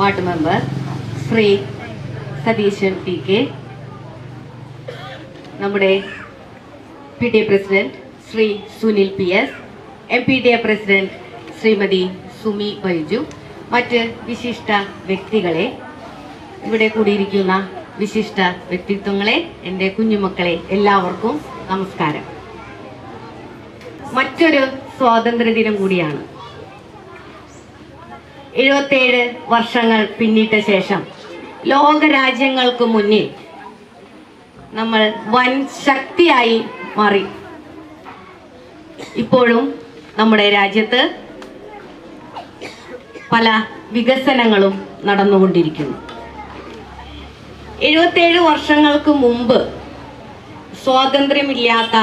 Ward member Shri Satheesan T K. നമ്മുടെ P T A president Shri Sunil P S M P D A president Shrimati Sumi Baiju മറ്റ് വിശിഷ്ട വ്യക്തികളെ ഇവിടെ കൂടിയിരിക്കുന്ന വിശിഷ്ട വ്യക്തിത്വങ്ങളെ എന്റെ കുഞ്ഞുമക്കളെ എല്ലാവർക്കും നമസ്കാരം. മറ്റൊരു സ്വാതന്ത്ര്യദിനം കൂടിയാണ്. എഴുപത്തേഴ് വർഷങ്ങൾ പിന്നിട്ട ശേഷം ലോകരാജ്യങ്ങൾക്ക് മുന്നിൽ നമ്മൾ വൻ ശക്തിയായി മാറി. ഇപ്പോഴും നമ്മുടെ രാജ്യത്ത് പല വികസനങ്ങളും നടന്നുകൊണ്ടിരിക്കുന്നു. എഴുപത്തേഴ് വർഷങ്ങൾക്ക് മുമ്പ് സ്വാതന്ത്ര്യമില്ലാത്ത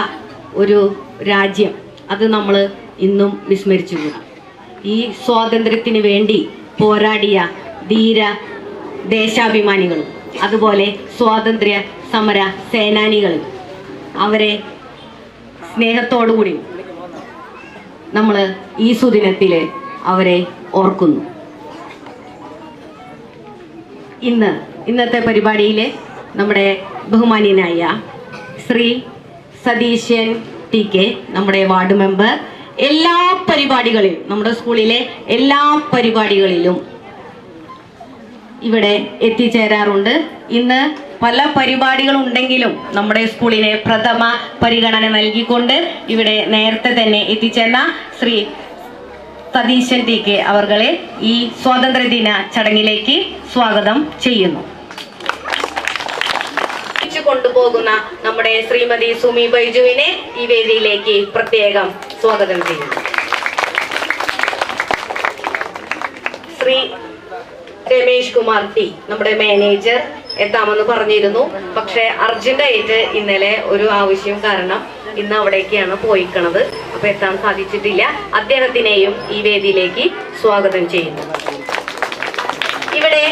ഒരു രാജ്യം അത് നമ്മൾ ഇന്നും വിസ്മരിച്ചുകൂടാ. ഈ സ്വാതന്ത്ര്യത്തിന് വേണ്ടി പോരാടിയ ധീര ദേശാഭിമാനികളും അതുപോലെ സ്വാതന്ത്ര്യ സമര സേനാനികളും അവരെ സ്നേഹത്തോടുകൂടി നമ്മൾ ഈ സുദിനത്തിൽ അവരെ ഓർക്കുന്നു. ഇന്ന് ഇന്നത്തെ പരിപാടിയിൽ നമ്മുടെ ബഹുമാനീയനായ ശ്രീ സതീശൻ ടി കെ നമ്മുടെ വാർഡ് മെമ്പർ എല്ലാ പരിപാടികളിലും നമ്മുടെ സ്കൂളിലെ എല്ലാ പരിപാടികളിലും ഇവിടെ എത്തിച്ചേരാറുണ്ട്. ഇന്ന് പല പരിപാടികളുണ്ടെങ്കിലും നമ്മുടെ സ്കൂളിനെ പ്രഥമ പരിഗണന നൽകിക്കൊണ്ട് ഇവിടെ നേരത്തെ തന്നെ എത്തിച്ചേർന്ന ശ്രീ സതീശൻ ടി കെ അവർകളെ ഈ സ്വാതന്ത്ര്യദിന ചടങ്ങിലേക്ക് സ്വാഗതം ചെയ്യുന്നു. കൊണ്ടുപോകുന്ന നമ്മുടെ ശ്രീമതി സുമി ബൈജുവിനെ ഈ വേദിയിലേക്ക് പ്രത്യേകം സ്വാഗതം ചെയ്യുന്നു. ശ്രീ രമേഷ് കുമാർ ടി നമ്മുടെ മാനേജർ എത്താമെന്ന് പറഞ്ഞിരുന്നു. പക്ഷെ അർജന്റായിട്ട് ഇന്നലെ ഒരു ആവശ്യം കാരണം ഇന്ന് അവിടേക്കാണ് പോയിക്കണത്. അപ്പൊ എത്താൻ സാധിച്ചിട്ടില്ല. അദ്ദേഹത്തിനെയും ഈ വേദിയിലേക്ക് സ്വാഗതം ചെയ്യുന്നു. ഇവിടെ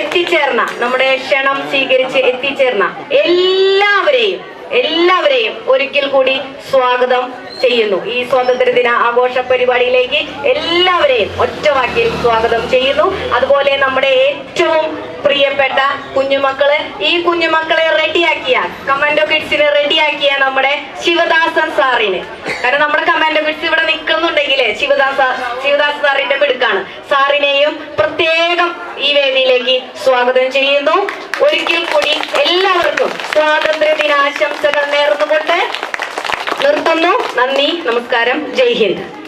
എത്തിച്ചേർന്ന നമ്മുടെ ക്ഷണം സ്വീകരിച്ച് എത്തിച്ചേർന്ന എല്ലാവരെയും എല്ലാവരെയും ഒരിക്കൽ കൂടി സ്വാഗതം ചെയ്യുന്നു. ഈ സ്വാതന്ത്ര്യദിന ആഘോഷ പരിപാടിയിലേക്ക് എല്ലാവരെയും ഒറ്റവാക്കിൽ സ്വാഗതം ചെയ്യുന്നു. അതുപോലെ നമ്മുടെ ഏറ്റവും പ്രിയപ്പെട്ട കുഞ്ഞുമക്കൾ ഈ കുഞ്ഞുമക്കളെ റെഡിയാക്കിയ കമാൻഡോ കിഡ്സിനെ റെഡിയാക്കിയ നമ്മുടെ ശിവദാസൻ സാറിന്. കാരണം നമ്മുടെ കമാൻഡോ കിഡ്സ് ഇവിടെ നിൽക്കുന്നുണ്ടെങ്കിലേ ശിവദാസ ശിവദാസ് സാറിന്റെ മിടുക്കാണ്. സാറിനെയും പ്രത്യേകം ഈ വേദിയിലേക്ക് സ്വാഗതം ചെയ്യുന്നു. ഒരിക്കൽ കൂടി എല്ലാവർക്കും സ്വാതന്ത്ര്യ ദിനാശംസകൾ നേർന്നുകൊണ്ട് നിർത്തുന്നു നന്ദി നമസ്കാരം. ജയ് ഹിന്ദ്.